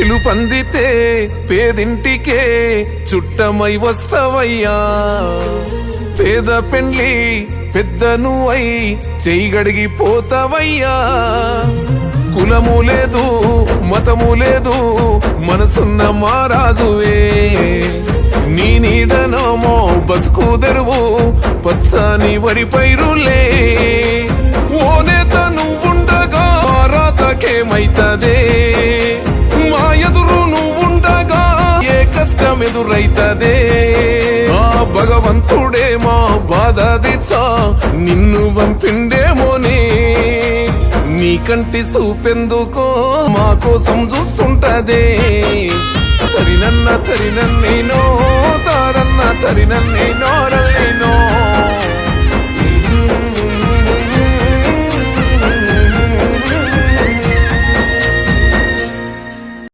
పిలుపందితే పేదింటికే చుట్టమై వస్తవయ్యా. పేద పెండ్లి పెద్ద నువ్వై చెయ్యగడిగి పోతావయ్యా. కులము లేదు మతము లేదు మనసున్న మారాజువే నీ నీడనమో బతుకు తెరువు పచ్చని వరి పైరులే. ఓ నేత నువ్వుండగా రాతకేమైతదే. ఎదురైతదే. ఆ భగవంతుడే మా బాధ దిచ్చా నిన్ను పంపిండేమోనే నీ కంటి చూపెందుకో మా కోసం చూస్తుంటదే. తరినన్న తరినన్నేనో తారన్న తరినన్నే